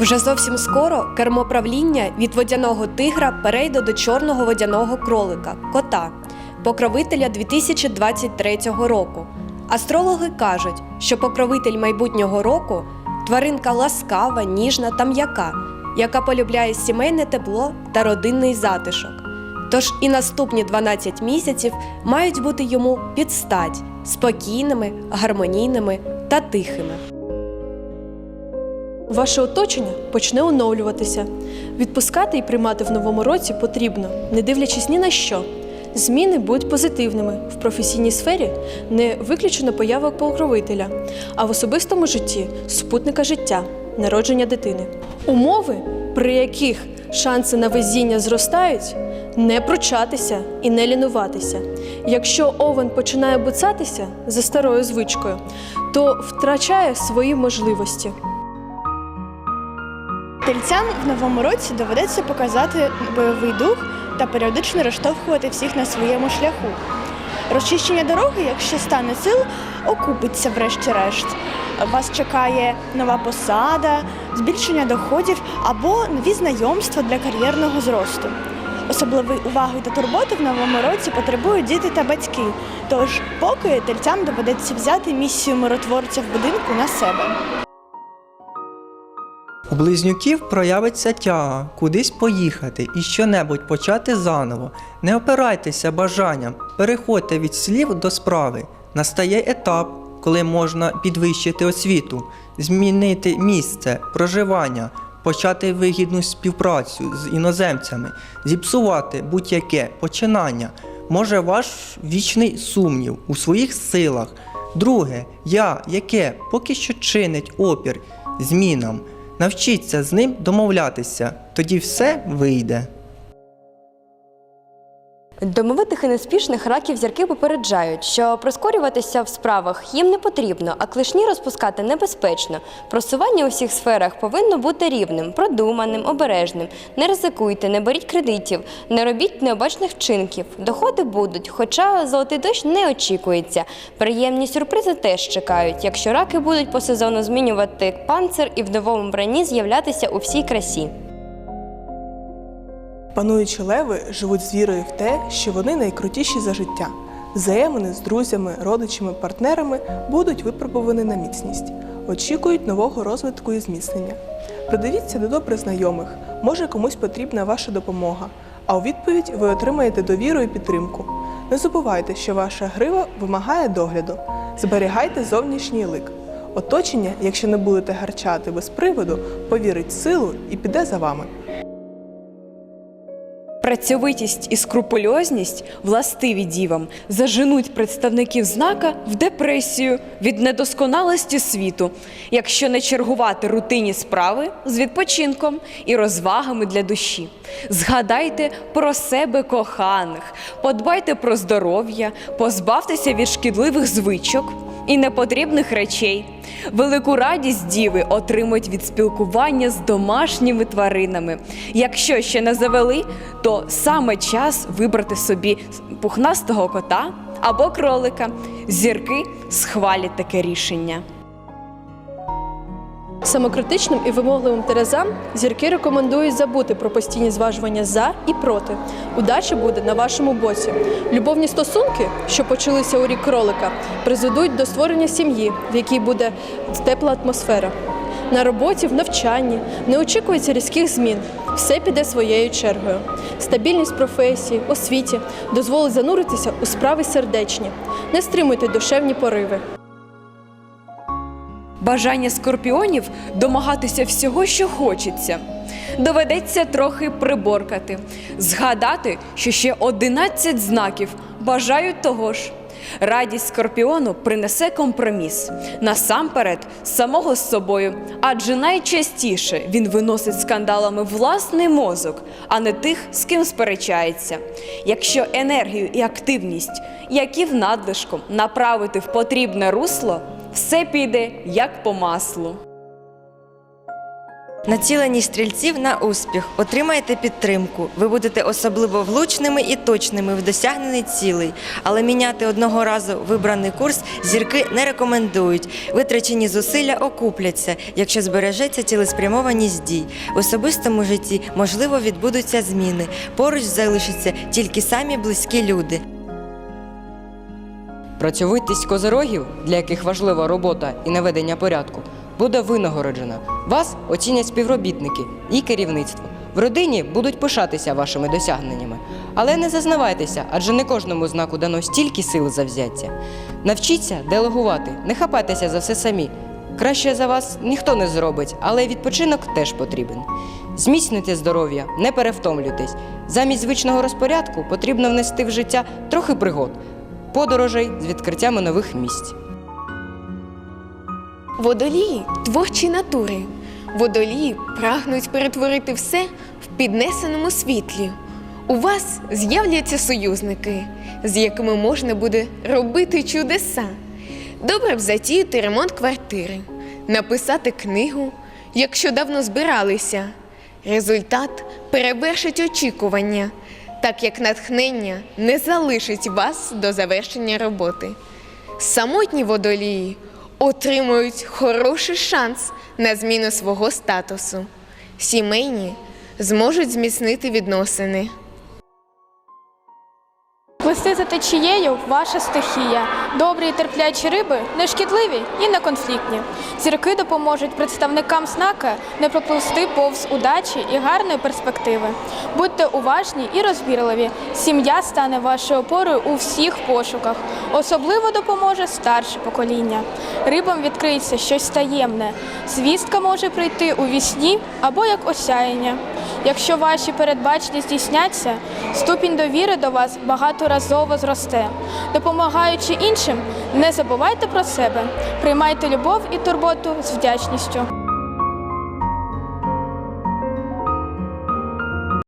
Вже зовсім скоро кермоправління від водяного тигра перейде до чорного водяного кролика кота, покровителя 2023 року. Астрологи кажуть, що покровитель майбутнього року тваринка ласкава, ніжна та м'яка, яка полюбляє сімейне тепло та родинний затишок. Тож і наступні 12 місяців мають бути йому під стать спокійними, гармонійними та тихими. Ваше оточення почне оновлюватися. Відпускати і приймати в новому році потрібно, не дивлячись ні на що. Зміни будуть позитивними в професійній сфері не виключено поява покровителя, а в особистому житті спутника життя, народження дитини. Умови, при яких шанси на везіння зростають, не пручатися і не лінуватися. Якщо овен починає буцатися за старою звичкою, то втрачає свої можливості. Тельцям в новому році доведеться показати бойовий дух та періодично розштовхувати всіх на своєму шляху. Розчищення дороги, якщо стане сил, окупиться врешті-решт. Вас чекає нова посада, збільшення доходів або нові знайомства для кар'єрного зросту. Особливої уваги та турботи в новому році потребують діти та батьки. Тож, поки тельцям доведеться взяти місію миротворця в будинку на себе. У близнюків проявиться тяга кудись поїхати і щонебудь почати заново. Не опирайтеся бажанням, переходьте від слів до справи. Настає етап, коли можна підвищити освіту, змінити місце проживання, почати вигідну співпрацю з іноземцями, зіпсувати будь-яке починання. Може ваш вічний сумнів у своїх силах. Друге, я, яке поки що чинить опір змінам. Навчіться з ним домовлятися, тоді все вийде. Домовитих і неспішних раків зірки попереджають, що прискорюватися в справах їм не потрібно, а клишні розпускати небезпечно. Просування у всіх сферах повинно бути рівним, продуманим, обережним. Не ризикуйте, не беріть кредитів, не робіть необачних вчинків. Доходи будуть, хоча золотий дощ не очікується. Приємні сюрпризи теж чекають, якщо раки будуть по сезону змінювати панцир і в новому бранні з'являтися у всій красі. Пануючі леви живуть з вірою в те, що вони найкрутіші за життя. Взаємини з друзями, родичами, партнерами будуть випробувані на міцність, очікують нового розвитку і зміцнення. Придивіться до добрих знайомих, може комусь потрібна ваша допомога, а у відповідь ви отримаєте довіру і підтримку. Не забувайте, що ваша грива вимагає догляду. Зберігайте зовнішній лик. Оточення, якщо не будете гарчати без приводу, повірить в силу і піде за вами. Працьовитість і скрупульозність, властиві дівам, заженуть представників знака в депресію від недосконалості світу, якщо не чергувати рутинні справи з відпочинком і розвагами для душі. Згадайте про себе коханих, подбайте про здоров'я, позбавтеся від шкідливих звичок і непотрібних речей. Велику радість діви отримують від спілкування з домашніми тваринами. Якщо ще не завели, то саме час вибрати собі пухнастого кота або кролика. Зірки схвалять таке рішення. Самокритичним і вимогливим терезам зірки рекомендують забути про постійні зважування за і проти. Удача буде на вашому боці. Любовні стосунки, що почалися у рік кролика, призведуть до створення сім'ї, в якій буде тепла атмосфера. На роботі, в навчанні не очікується різких змін. Все піде своєю чергою. Стабільність професії, освіті дозволить зануритися у справи сердечні. Не стримуйте душевні пориви. Бажання скорпіонів домагатися всього, що хочеться. Доведеться трохи приборкати, згадати, що ще 11 знаків бажають того ж. Радість скорпіону принесе компроміс насамперед самого з собою, адже найчастіше він виносить скандалами власний мозок, а не тих, з ким сперечається. Якщо енергію і активність, які в надлишком направити в потрібне русло, все піде як по маслу. Націлені стрільців на успіх. Отримаєте підтримку. Ви будете особливо влучними і точними в досягненні цілей. Але міняти одного разу вибраний курс зірки не рекомендують. Витрачені зусилля окупляться, якщо збережеться цілеспрямованість дій. В особистому житті можливо відбудуться зміни. Поруч залишаться тільки самі близькі люди. Працьовитість козорогів, для яких важлива робота і наведення порядку, буде винагороджена. Вас оцінять співробітники і керівництво. В родині будуть пишатися вашими досягненнями. Але не зазнавайтеся, адже не кожному знаку дано стільки сил завзяття. Навчіться делегувати, не хапайтеся за все самі. Краще за вас ніхто не зробить, але відпочинок теж потрібен. Зміцнюйте здоров'я, не перевтомлюйтесь. Замість звичного розпорядку потрібно внести в життя трохи пригод, подорожей з відкриттями нових місць. Водолії творчі натури. Водолії прагнуть перетворити все в піднесеному світлі. У вас з'являться союзники, з якими можна буде робити чудеса. Добре б затіяти ремонт квартири, написати книгу, якщо давно збиралися. Результат перевершить очікування, так як натхнення не залишить вас до завершення роботи. Самотні водолії отримують хороший шанс на зміну свого статусу. Сімейні зможуть зміцнити відносини. Плисти за течією ваша стихія. Добрі і терплячі риби не шкідливі і не конфліктні. Зірки допоможуть представникам знака не проплисти повз удачі і гарної перспективи. Будьте уважні і розбірливі. Сім'я стане вашою опорою у всіх пошуках. Особливо допоможе старше покоління. Рибам відкриється щось таємне. Звістка може прийти у вісні або як осяяння. Якщо ваші передбачення здійсняться, ступінь довіри до вас багаторазово зросте. Допомагаючи іншим, не забувайте про себе, приймайте любов і турботу з вдячністю.